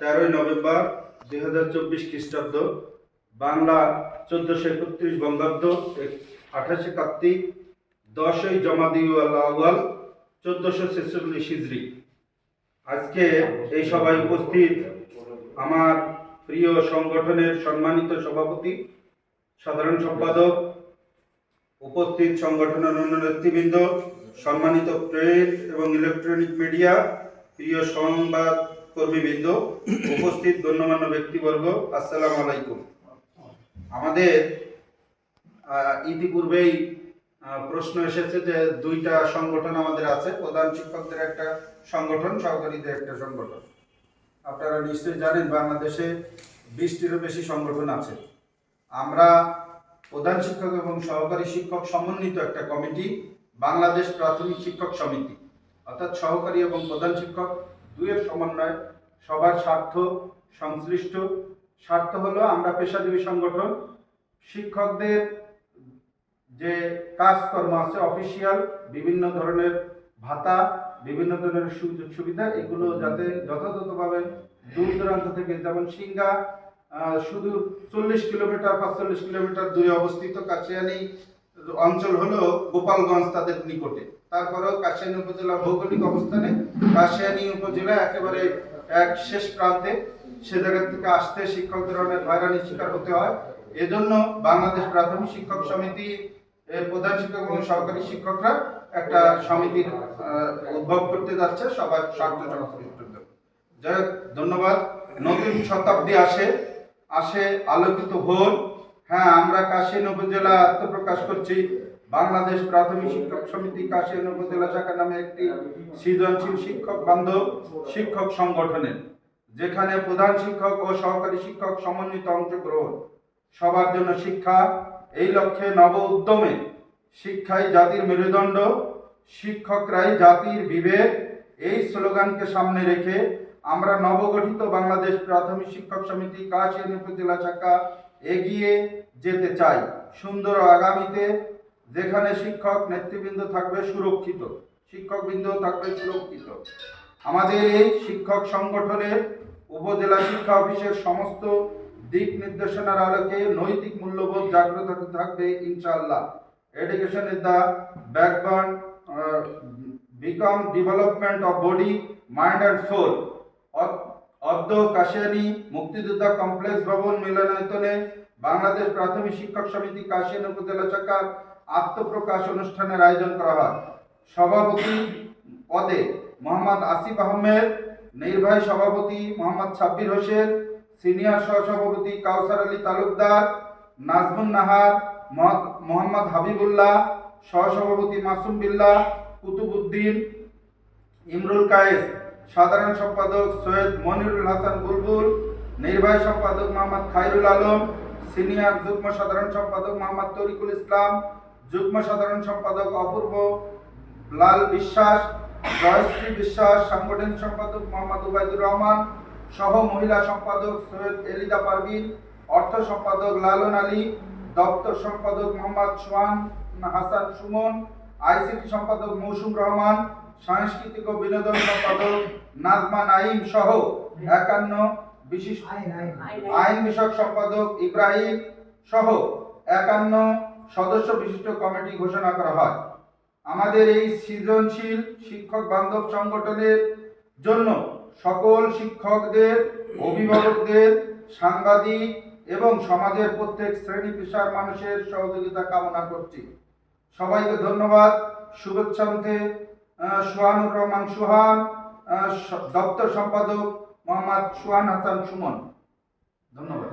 তেরোই নভেম্বর দুই হাজার চব্বিশ খ্রিস্টাব্দ, বাংলা চোদ্দশো একত্রিশ বঙ্গাব্দ আঠাশে কার্তিক, দশই জমাদিউল আউয়াল, চোদ্দশো ছেচল্লিশ হিজড়ি আজকে এই সভায় উপস্থিত আমার প্রিয় সংগঠনের সম্মানিত সভাপতি, সাধারণ সম্পাদক, উপস্থিত সংগঠনের অন্য নেতৃবৃন্দ, সম্মানিত প্রেস এবং ইলেকট্রনিক মিডিয়া, প্রিয় সংবাদ কর্মীবৃন্দ, উপস্থিত গণ্যমান্য ব্যক্তিবর্গ, আসসালামু আলাইকুম। আমাদের ইতিপূর্বেই প্রশ্ন এসেছে যে দুইটা সংগঠন আমাদের আছে, প্রধান শিক্ষকদের একটা সংগঠন, সহকারীদের একটা সংগঠন। আপনারা নিশ্চয়ই জানেন বাংলাদেশে বিশটিরও বেশি সংগঠন আছে। আমরা প্রধান শিক্ষক এবং সহকারী শিক্ষক সমন্বিত একটা কমিটি, বাংলাদেশ প্রাথমিক শিক্ষক সমিতি। অর্থাৎ সহকারী এবং প্রধান শিক্ষক দুয়ের সমন্বয়, সবার স্বার্থ সংশ্লিষ্ট। স্বার্থ হলো আমরা পেশাজীবী সংগঠন। শিক্ষকদের যে কাজকর্ম আছে, অফিসিয়াল, বিভিন্ন ধরনের ভাতা, বিভিন্ন ধরনের সুযোগ সুবিধা, এগুলো যাতে যথাযথভাবে দূর দূরান্ত থেকে যেমন সিঙ্গা শুধু চল্লিশ কিলোমিটার, পাঁচচল্লিশ কিলোমিটার দূরে অবস্থিত কাশিয়ানি অঞ্চল হলো গোপালগঞ্জ তাদের নিকটে। তারপরেও কাশিয়ানী উপজেলার ভৌগোলিক অবস্থানে কাশিয়ানী উপজেলা একেবারে এক শেষ প্রান্তে। সে জায়গা থেকে আসতে শিক্ষকদের অনেক হয়রানির শিকার হতে হয়। এজন্য বাংলাদেশ প্রাথমিক শিক্ষক সমিতি প্রধান শিক্ষক এবং সহকারী শিক্ষকরা একটা সমিতির উদ্ভব করতে যাচ্ছে। সবার স্বার্থ সংশ্লিষ্ট যাই হোক, ধন্যবাদ। নতুন শতাব্দী আসে আসে আলোকিত ভোর। হ্যাঁ আমরা কাশিয়ান উপজেলা আত্মপ্রকাশ করছি। বাংলাদেশ প্রাথমিক শিক্ষক সমিতি কাশিয়ান উপজেলা শাখা নামে একটি সৃজনশীল শিক্ষক বান্ধব, শিক্ষক সংগঠনের, যেখানে প্রধান শিক্ষক ও সহকারী শিক্ষক সমন্বিত অংশগ্রহণ। সবার জন্য শিক্ষা, এই লক্ষ্যে নব উদ্যমে শিক্ষাই জাতির মেরুদণ্ড, শিক্ষকরাই জাতির বিবেক। এই স্লোগানকে সামনে রেখে আমরা নবগঠিত বাংলাদেশ প্রাথমিক শিক্ষক সমিতি কাশিয়ানী উপজেলা শাখা এগিয়ে যেতে চাই। সুন্দর আগামীতে যেখানে শিক্ষক নেতৃবৃন্দ থাকবে সুরক্ষিত। শিক্ষকবৃন্দ থাকবে সুরক্ষিত। আমাদের এই শিক্ষক সংগঠনের উপজেলা শিক্ষা অফিসের সমস্ত দিক নির্দেশনার আলোকে নৈতিক মূল্যবোধ জাগ্রত থাকবে ইনশাল্লাহ education is the backbone become development of body mind and soul অদ্য কাশিয়ানি মুক্তিযোদ্ধা কমপ্লেক্স ভবন মিলনায়তনে বাংলাদেশ প্রাথমিক শিক্ষক সমিতি কাশিয়ানী উপজেলা শাখার আত্মপ্রকাশ অনুষ্ঠানের আয়োজন করা হয়। সভাপতি পদে মোহাম্মদ আসিফ আহমেদ, নির্বাহী সভাপতি মোহাম্মদ সাব্বির হোসেন, সিনিয়র সহসভাপতি কাউসার আলী তালুকদার, নাজমুন নাহার, মহ- মোহাম্মদ হাবিবুল্লাহ, সহসভাপতি মাসুম বিল্লাহ কুতুবুদ্দিন ইমরুল কায়েস। সাধারণ সম্পাদক সৈয়দ মনিরুল হাসান বুলবুল, নির্বাহী সম্পাদক মোহাম্মদ খাইরুল আলম, সিনিয়র যুগ্ম সাধারণ সম্পাদক মোহাম্মদ তরিকুল ইসলাম, যুগ্ম সাধারণ সম্পাদক অপূর্ব লাল বিশ্বাস, জয়শ্রী বিশ্বাস, সাংগঠনিক সম্পাদক মোহাম্মদ উবাইদুর রহমান, সহ মহিলা সম্পাদক সৈয়দ এলিদা পারভিন, অর্থ সম্পাদক লালন আলী, দপ্তর সম্পাদক মোহাম্মদ সোহান হাসান সুমন, আইসিটি সম্পাদক মৌসুম রহমান সাংস্কৃতিক ও বিনোদন সম্পাদক নাজমা নাইম সহ একান্ন বিশিষ্ট আইন বিষয়ক সম্পাদক ইব্রাহিম সহ একান্ন সদস্য বিশিষ্ট কমিটি ঘোষণা করা হয়। আমাদের এই সৃজনশীল শিক্ষক বান্ধব সংগঠনের জন্য সকল শিক্ষকদের অভিভাবকদের সাংবাদিক এবং সমাজের প্রত্যেক শ্রেণি পেশার মানুষের সহযোগিতা কামনা করছি। সবাইকে ধন্যবাদ শুভেচ্ছান্তে সোহানুর সুহান দপ্তর সম্পাদক মোহাম্মদ সোহান হাসান সুমন। ধন্যবাদ।